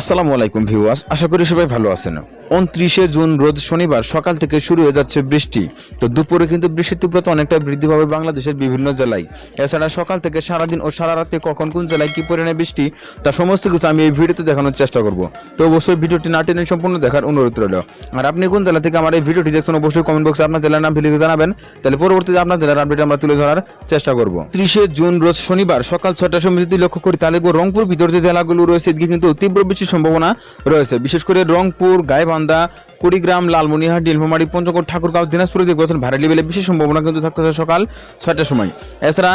আসসালামু আলাইকুম ভিউয়ার্স, আশা করি সবাই ভালো আছেন। উনত্রিশে জুন, রোজ শনিবার, সকাল থেকে শুরু হয়ে যাচ্ছে বৃষ্টি। তো দুপুরে কিন্তু বৃষ্টির তীব্রতা অনেকটা বৃদ্ধি পাবে বাংলাদেশের বিভিন্ন জেলায়। এছাড়া সকাল থেকে সারাদিন ও সারা রাতে কখন কোন জেলায় কি পরিমাণে বৃষ্টি, তা সমস্ত কিছু আমি এই ভিডিওতে দেখানোর চেষ্টা করব। তো অবশ্যই ভিডিওটি না টেনে সম্পূর্ণ দেখার অনুরোধ রইল। আর আপনি কোন জেলা থেকে আমার এই ভিডিওটি দেখছেন, অবশ্যই কমেন্ট বক্সে আপনার জেলার নাম লিখে জানাবেন। তাহলে পরবর্তীতে আপনার জেলার আপডেট আমরা তুলে ধরার চেষ্টা করব। ত্রিশে জুন, রোজ শনিবার, সকাল ছটার সময় যদি লক্ষ্য করি, তাহলে রংপুর ভিতর যে জেলাগুলো রয়েছে, এদিকে কিন্তু তীব্র বৃষ্টির সম্ভাবনা রয়েছে। বিশেষ করে রংপুর, গাইবান্ধা, কুড়িগ্রাম লালমনিহাট নীলফামারী, পঞ্চগড়, ঠাকুরগাঁও, দিনাজপুরে দেখবেন ভারী লেভেলে বিশেষ সম্ভাবনা কিন্তু থাকতেছে সকাল ছয়টার সময়। এছাড়া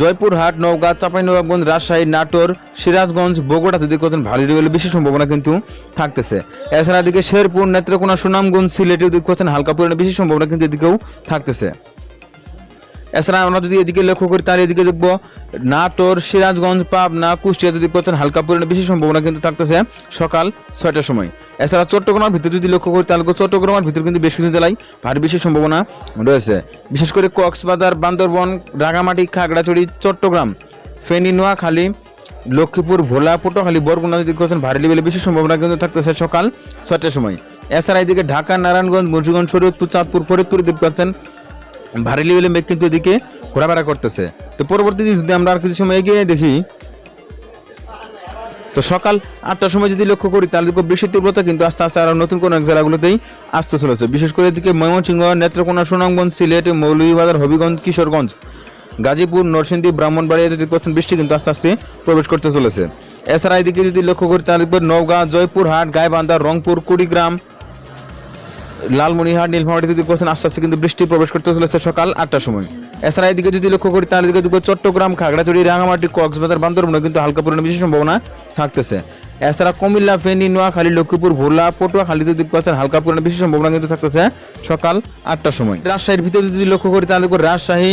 জয়পুরহাট, নওগাঁ, চাঁপাইনবাবগঞ্জ, রাজশাহী, নাটোর, সিরাজগঞ্জ বগুড়াতে দেখবেন ভারী লেভেলে বিশেষ সম্ভাবনা কিন্তু থাকতেছে। এছাড়া এদিকে শেরপুর, নেত্রকোনা, সুনামগঞ্জ, সিলেটেও দেখবেন হালকা পরিমাণে বেশি সম্ভাবনা কিন্তু এদিকেও থাকতেছে। এছাড়া আমরা যদি এদিকে লক্ষ্য করি, তাহলে এদিকে দেখব নাটোর, সিরাজগঞ্জ, পাবনা, কুষ্টিয়া যদি পাচ্ছেন হালকা পরিমাণে বেশি সম্ভাবনা কিন্তু থাকতেছে সকাল ছয়টার সময়। এছাড়া চট্টগ্রামের ভিতরে যদি লক্ষ্য করি, তাহলে চট্টগ্রামের ভিতরে কিন্তু বেশ কিছু জেলায় ভারী বেশি সম্ভাবনা রয়েছে। বিশেষ করে কক্সবাজার, বান্দরবন, রাঙামাটি, খাগড়াছড়ি, চট্টগ্রাম, ফেনী, নোয়াখালী, লক্ষ্মীপুর, ভোলা, পটুয়াখালী, বরগুনা যদি করছেন ভারী লেভেলে বেশি সম্ভাবনা কিন্তু থাকতেছে সকাল ছয়টার সময়। এছাড়া এদিকে ঢাকা, নারায়ণগঞ্জ, মুন্সিগঞ্জ, শরীয়তপুর, চাঁদপুর, ফরিদপুর দেখতে পাচ্ছেন ভারী লেভেলে মেঘ কিন্তু এদিকে ঘোরাফেরা করতেছে। তো পরবর্তীতে যদি আমরা আর কিছু সময় এগিয়ে দেখি, তো সকাল আটটার সময় যদি লক্ষ্য করি, তাহলে দেখব বৃষ্টির তীব্রতা কিন্তু আস্তে আস্তে আরও নতুন কোনো এক জেলাগুলোতেই আসতে চলেছে। বিশেষ করে এদিকে ময়মনসিংহ, নেত্রকোনা, সুনামগঞ্জ, সিলেট, মৌলভীবাজার, হবিগঞ্জ, কিশোরগঞ্জ, গাজীপুর, নরসিংদী, ব্রাহ্মণবাড়িয়া যদি দেখছেন বৃষ্টি কিন্তু আস্তে আস্তে প্রবেশ করতে চলেছে। এছাড়া এদিকে যদি লক্ষ্য করি, তাহলে দেখব নওগাঁ, জয়পুরহাট, গাইবান্ধা, রংপুর, কুড়িগ্রাম লালমনিহাট নীলফামারী যদি করছেন আস্তে আস্তে কিন্তু বৃষ্টি প্রবেশ করতে চলেছে সকাল আটটার সময়। এছাড়া এদিকে যদি লক্ষ্য করি, তাহলে এদিকে চট্টগ্রাম, খাগড়াছড়ি রাঙামাটি কক্সবাজার বান্দরবনে কিন্তু হালকা পরিমাণে বিশেষ সম্ভাবনা থাকতেছে। এছাড়া কুমিল্লা, ফেনী, নোয়াখালী, লক্ষ্মীপুর, ভোলা পটুয়াখালী যদি পাচ্ছেন হালকা পরিমাণে বেশি সম্ভাবনা কিন্তু থাকতেছে সকাল আটটার সময়। রাজশাহীর ভিতরে যদি লক্ষ্য করি তাহলে রাজশাহী,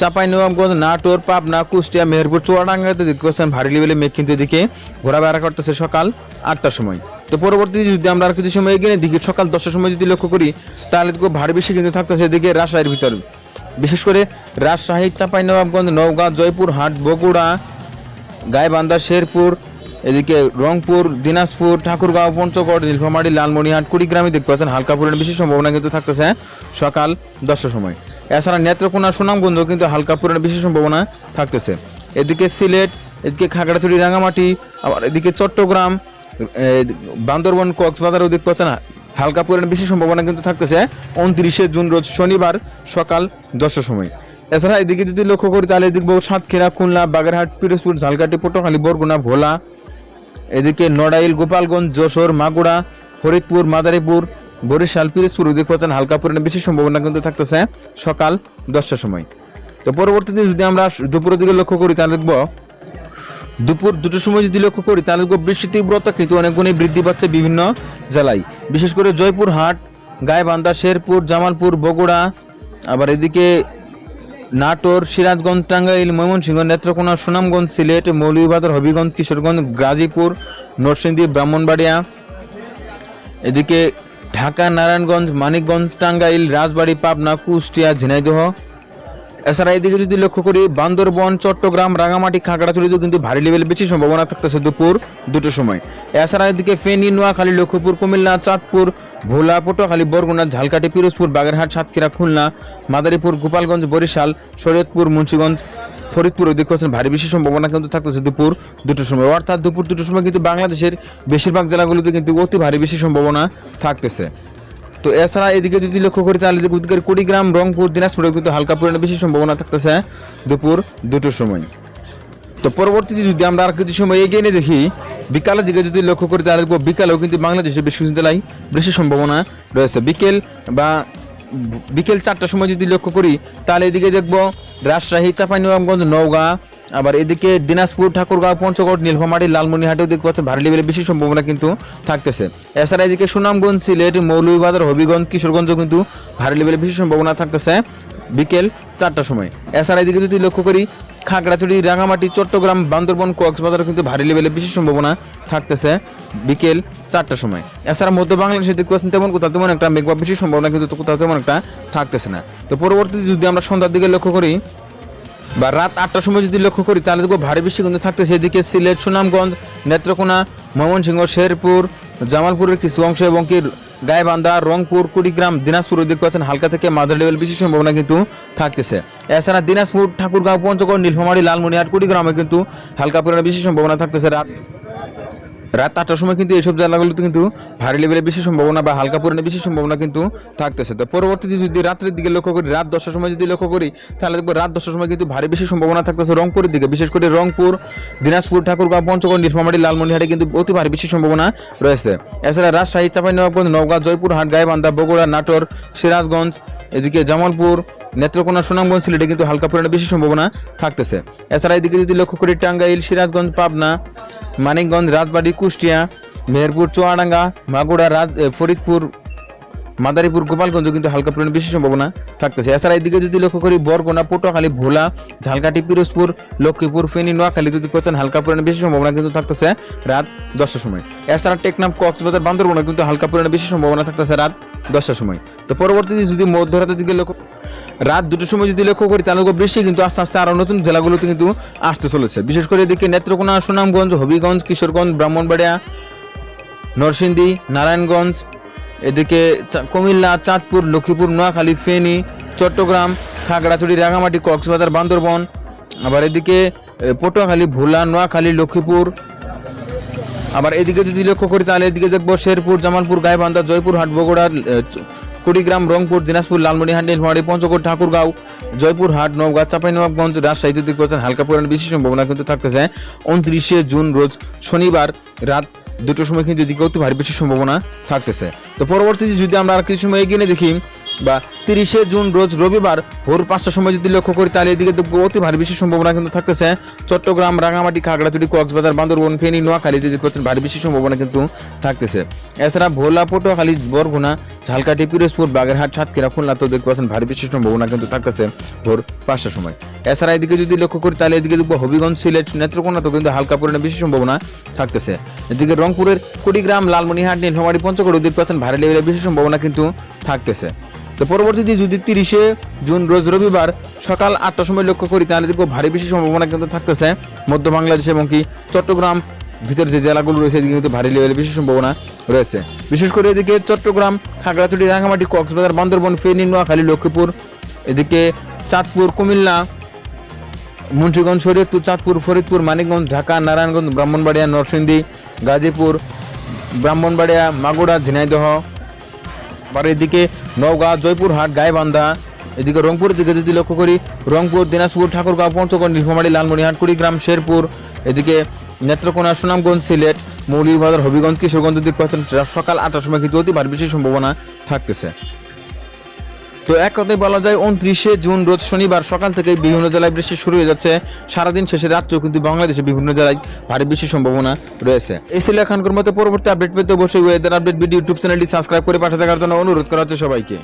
চাপাই, নবাবগঞ্জ, নাটোর, পাবনা, কুষ্টিয়া, মেহেরপুর চুয়াডাঙ্গাতে দেখতে পাচ্ছেন, ভারী লেভেলে মেঘ কিন্তু এদিকে ঘোরাফেরা করতেছে সকাল আটটার সময়। তো পরবর্তীতে যদি আমরা আর কিছু সময় এগিয়ে দিকে সকাল দশটার সময় যদি লক্ষ্য করি, তাহলে ভারী বেশি কিন্তু থাকতেছে এদিকে রাজশাহীর ভিতরে। বিশেষ করে রাজশাহী, চাপাই, নবাবগঞ্জ, নওগাঁ জয়পুর হাট বগুড়া, গাইবান্ধা, শেরপুর এদিকে রংপুর, দিনাজপুর, ঠাকুরগাঁও, পঞ্চগড়, নীলফামারী লালমনিহাট কুড়িগ্রামে দেখতে পাচ্ছেন হালকা পরিমাণে বেশি সম্ভাবনা কিন্তু থাকতেছে সকাল দশটার সময়। এছাড়া নেত্রকোনা সুনামগঞ্জ কিন্তু হালকা পরিমাণে বেশি সম্ভাবনা থাকতেছে। এদিকে সিলেট, এদিকে খাগড়াছড়ি রাঙামাটি আবার এদিকে চট্টগ্রাম বান্দরবন, কক্সবাজারও দেখতে পাচ্ছেন হালকা পরিমাণে বেশি সম্ভাবনা কিন্তু থাকতেছে। উনত্রিশে জুন রোজ শনিবার সকাল দশটার সময়। এছাড়া এদিকে যদি লক্ষ্য করি তাহলে দেখব সাতক্ষীরা, খুলনা, বাগেরহাট, পিরোজপুর, ঝালকাঠি, পটুয়াখালী, বরগুনা, ভোলা এদিকে নড়াইল, গোপালগঞ্জ, যশোর মাগুড়া ফরিদপুর, মাদারীপুর, বরিশাল, পিরোজপুর ওদিকে পাচ্ছেন হালকা পরিমাণে বেশি সম্ভাবনা কিন্তু থাকতেছে সকাল দশটার সময়। তো পরবর্তীতে যদি আমরা দুপুরের দিকে লক্ষ্য করি, তাহলে দেখব দুপুর দুটোর সময় যদি লক্ষ্য করি, তাহলে দেখব বৃষ্টির তীব্রতা কিন্তু অনেক গুণে বৃদ্ধি পাচ্ছে বিভিন্ন জেলায়। বিশেষ করে জয়পুরহাট, গাইবান্ধা, শেরপুর, জামালপুর, বগুড়া, আবার এদিকে নাটোর, সিরাজগঞ্জ, টাঙ্গাইল, ময়মনসিংহ, নেত্রকোনা, সুনামগঞ্জ, সিলেট, মৌলভীবাজার, হবিগঞ্জ, কিশোরগঞ্জ, গাজীপুর, নরসিংদী, ব্রাহ্মণবাড়িয়া। এদিকে ঢাকা, নারায়ণগঞ্জ, মানিকগঞ্জ, টাঙ্গাইল, রাজবাড়ী, পাবনা, কুষ্টিয়া, ঝিনাইদহ। এছাড়া এদিকে যদি লক্ষ্য করি, বান্দরবন, চট্টগ্রাম, রাঙামাটি, খাগড়াছড়িতেও কিন্তু ভারী লেভেল বেশি সম্ভাবনা থাকতেছে দুপুর দুটোর সময়। এছাড়া এদিকে ফেনী, নোয়াখালী, লক্ষ্মীপুর, কুমিল্লা, চাঁদপুর, ভোলা, পটুয়াখালী, বরগুনা, ঝালকাঠি, পিরোজপুর, বাগেরহাট, সাতক্ষীরা, খুলনা, মাদারীপুর, গোপালগঞ্জ, বরিশাল, শরীয়তপুর, মুন্সিগঞ্জ, ফরিদপুর ওদিকে হচ্ছেন ভারী বেশি সম্ভাবনা কিন্তু থাকতেছে দুপুর দুটোর সময়। অর্থাৎ দুপুর দুটোর সময় কিন্তু বাংলাদেশের বেশিরভাগ জেলাগুলোতে কিন্তু অতি ভারী বেশি সম্ভাবনা থাকতেছে। তো এছাড়া এদিকে যদি লক্ষ্য করি তাহলে কুড়িগ্রাম, রংপুর, দিনাজপুরে কিন্তু হালকা পরিমাণে বেশি সম্ভাবনা থাকতেছে দুপুর দুটোর সময়। তো পরবর্তীতে যদি আমরা আর কিছু সময় এগিয়ে নিয়ে দেখি, বিকালের দিকে যদি লক্ষ্য করি তাহলে দেখব বিকালেও কিন্তু বাংলাদেশের বেশ কিছু জেলায় বেশি সম্ভাবনা রয়েছে। বিকেল বা বিকেল চারটার সময় যদি লক্ষ্য করি, তাহলে এদিকে দেখব রাজশাহী, চাঁপাইনবাবগঞ্জ, নওগাঁ আবার এদিকে দিনাজপুর, ঠাকুরগাঁও, পঞ্চগড়, নীলফামারী লালমনিহাটেও দেখতে পাচ্ছে ভারী লেভেলের বেশি সম্ভাবনা কিন্তু থাকতেছে। এছাড়া এদিকে সুনামগঞ্জ, সিলেট, মৌলভীবাজার, হবিগঞ্জ, কিশোরগঞ্জও কিন্তু ভারী লেভেলের বেশি সম্ভাবনা থাকতেছে বিকেল চারটার সময়। এছাড়া এদিকে যদি লক্ষ্য করি, খাগড়াছড়ি, রাঙামাটি, চট্টগ্রাম, বান্দরবন, কক্সবাজারও কিন্তু ভারী লেভেলে বেশি সম্ভাবনা থাকতেছে বিকেল চারটার সময়। এছাড়া মধ্য বাংলাদেশে দেখতে পাচ্ছেন তেমন কোথাও তেমন একটা মেঘবা বেশি সম্ভাবনা কিন্তু কোথাও তেমন একটা থাকতেছে না। তো পরবর্তীতে যদি আমরা সন্ধ্যার দিকে লক্ষ্য করি বা রাত আটটার সময় যদি লক্ষ্য করি, তাহলে দেখব ভারী বৃষ্টি কিন্তু থাকতেছে। এদিকে সিলেট, সুনামগঞ্জ, নেত্রকোনা, ময়মনসিংহ, শেরপুর, জামালপুরের কিছু অংশ এবং কি গায়েবান্ধা রংপুর, কুড়িগ্রাম, দিনাজপুর দিকে পাচ্ছেন হালকা থেকে মাদার লেভেল বৃষ্টির সম্ভাবনা কিন্তু থাকতেছে। এছাড়া দিনাজপুর, ঠাকুরগাঁও, পঞ্চগড়, নীলফামারী, লালমনিহাট, কুড়িগ্রামে কিন্তু হালকা পরিমাণে বৃষ্টির সম্ভাবনা থাকতেছে রাত রাত আটটার সময় কিন্তু এইসব জেলাগুলোতে কিন্তু ভারী লেভেলের বেশি সম্ভাবনা বা হালকা পরিমাণে বেশি সম্ভাবনা কিন্তু থাকতেছে। তো পরবর্তীতে যদি রাত্রের দিকে লক্ষ্য করি, রাত দশটার সময় যদি লক্ষ্য করি, তাহলে দেখব রাত দশটার সময় কিন্তু ভারী বেশি সম্ভাবনা থাকতেছে রংপুরের দিকে। বিশেষ করে রংপুর, দিনাজপুর, ঠাকুরগাঁও, পঞ্চগড়, নীলফামারী লালমনিহাটে কিন্তু অতি ভারী বেশি সম্ভাবনা রয়েছে। এছাড়া রাজশাহী, চাঁপাইনবাবগঞ্জ, নওগাঁ, জয়পুরহাট, গাইবান্ধা, বগুড়া, নাটোর, সিরাজগঞ্জ, এদিকে জামালপুর নেত্রকোনা সুনামগঞ্জ সিলেটে কিন্তু হালকা পরিমাণে বেশি সম্ভাবনা থাকতেছে। এছাড়া এদিকে যদি লক্ষ্য করি, টাঙ্গাইল, সিরাজগঞ্জ, পাবনা, মানিকগঞ্জ, রাজবাড়ি, কুষ্টিয়া, মেহেরপুর, চুয়াডাঙ্গা মাগুড়া রাজ ফরিদপুর মাদারীপুর, গোপালগঞ্জ কিন্তু হালকা পরিমাণে বেশি সম্ভাবনা থাকতেছে। এছাড়া এদিকে যদি লক্ষ্য করি, বরগুনা, পটুয়াখালী, ভোলা, ঝালকাঠি, পিরোজপুর, লক্ষ্মীপুর, ফেনী, নোয়াখালী যদি করছেন হালকা পরিমাণে বেশি সম্ভাবনা কিন্তু থাকতেছে রাত দশটার সময়। এছাড়া টেকনাফ, কক্সবাজার, বান্দরবনে কিন্তু হালকা পরিমাণে বেশি সম্ভাবনা থাকতেছে রাত দশটার সময়। তো পরবর্তীতে যদি মধ্যরাতের দিকে লক্ষ্য রাত দুটোর সময় যদি লক্ষ্য করি, তাহলে বৃষ্টি কিন্তু আস্তে আস্তে আরও নতুন জেলাগুলোতে কিন্তু আসতে চলেছে। বিশেষ করে এদিকে নেত্রকোনা, সুনামগঞ্জ, হবিগঞ্জ, কিশোরগঞ্জ, ব্রাহ্মণবাড়িয়া, নরসিংদী, নারায়ণগঞ্জ এদিকে কুমিল্লা, চাঁদপুর, লক্ষ্মীপুর, নোয়াখালী, ফেনী, চট্টগ্রাম, খাগড়াছড়ি, রাঙামাটি, কক্সবাজার, বান্দরবন। আবার এদিকে পটুয়াখালী, ভোলা, নোয়াখালী, লক্ষ্মীপুর। আবার এদিকে যদি লক্ষ্য করি তাহলে এদিকে দেখব শেরপুর, জামালপুর, গাইবান্ধা, জয়পুরহাট, বগুড়া কুড়িগ্রাম, রংপুর, দিনাজপুর লালমনিহাট নীলফামারী, পঞ্চগড়, ঠাকুরগাঁও, জয়পুরহাট, নওগাঁ, চাঁপাইনবাবগঞ্জ, রাজশাহী করছেন হালকা পরিমাণ বেশি সম্ভাবনা কিন্তু থাকতেছে। উনত্রিশে জুন, রোজ শনিবার, রাত দুটোর সময় কিন্তু এদিকে অতি ভারী বেশি সম্ভাবনা থাকতেছে। তো পরবর্তীতে যদি আমরা আর কিছু সময় এগিয়ে দেখি, বা তিরিশে জুন রোজ রবিবার ভোর পাঁচটার সময় যদি লক্ষ্য করি, তাহলে এদিকে অতি ভারী বেশি সম্ভাবনা কিন্তু থাকতেছে। চট্টগ্রাম, রাঙামাটি, খাগড়াছড়ি, কক্সবাজার, বান্দরবন, ফেনী করছেন ভারী বেশি সম্ভাবনা কিন্তু থাকতেছে। এছাড়া ভোলা, পটুয়াখালী, বরগুনা, ঝালকাঠি, পিরোজপুর, বাগেরহাট, সাতক্ষীরা, খুলনা তো দেখতে পাচ্ছেন ভারী বেশি সম্ভাবনা কিন্তু থাকতেছে ভোর পাঁচটার সময়। এছাড়া এদিকে যদি লক্ষ্য করি, তাহলে এদিকে দেখব হবিগঞ্জ, সিলেট, নেত্রকোনা তো কিন্তু হালকা পরিমাণে বেশি সম্ভাবনা থাকতেছে। এদিকে রংপুরের কুড়িগ্রাম, লালমনিহাট, নীলফামারী, পঞ্চগড় দেখতে পাচ্ছেন ভারী লেভেলের বেশি সম্ভাবনা কিন্তু থাকতেছে। তো পরবর্তীতে যদি তিরিশে জুন, রোজ রবিবার সকাল আটটার সময় লক্ষ্য করি, তাহলে দেখব ভারী বেশি সম্ভাবনা কিন্তু থাকতেছে মধ্য বাংলাদেশ এবং কি চট্টগ্রাম ভিতরে যে জেলাগুলো রয়েছে, এদিকে কিন্তু ভারী লেভেলের বেশি সম্ভাবনা রয়েছে। বিশেষ করে এদিকে চট্টগ্রাম, খাগড়াছড়ি রাঙামাটি কক্সবাজার, বান্দরবন, ফেনী, নোয়াখালী, লক্ষ্মীপুর, এদিকে চাঁদপুর, কুমিল্লা মুন্সিগঞ্জ শরীয়তপুর চাঁদপুর, ফরিদপুর, মানিকগঞ্জ, ঢাকা, নারায়ণগঞ্জ, ব্রাহ্মণবাড়িয়া, নরসিংদী, গাজীপুর, ব্রাহ্মণবাড়িয়া মাগুড়া ঝিনাইদহ। আবার এদিকে নওগাঁ, জয়পুরহাট, গাইবান্ধা, এদিকে রংপুরের দিকে যদি লক্ষ্য করি, রংপুর, দিনাজপুর, ঠাকুরগাঁও, পঞ্চগড়, নীলফামারী লালমনিহাট কুড়িগ্রাম, শেরপুর, এদিকে নেত্রকোনা, সুনামগঞ্জ, সিলেট, মৌলভীবাজার, হবিগঞ্জ, কিশোরগঞ্জ দিক সকাল আটটার সময় কিন্তু অতি ভারী বেশি সম্ভাবনা থাকতেছে। তো এক কথায় বলা যায়, উনত্রিশে জুন রোজ শনিবার সকাল থেকে বিভিন্ন জেলায় বৃষ্টি শুরু হয়ে যাচ্ছে। সারাদিন শেষে রাত্রেও কিন্তু বাংলাদেশে বিভিন্ন জেলায় ভারী বৃষ্টির সম্ভাবনা রয়েছে। এই ছিল মতো পরবর্তী আপডেট পেতে অবশ্যই ওয়েদার আপডেট ভিডিও ইউটিউব চ্যানেলটি সাবস্ক্রাইব করে পাশে থাকার জন্য অনুরোধ করা হচ্ছে সবাইকে।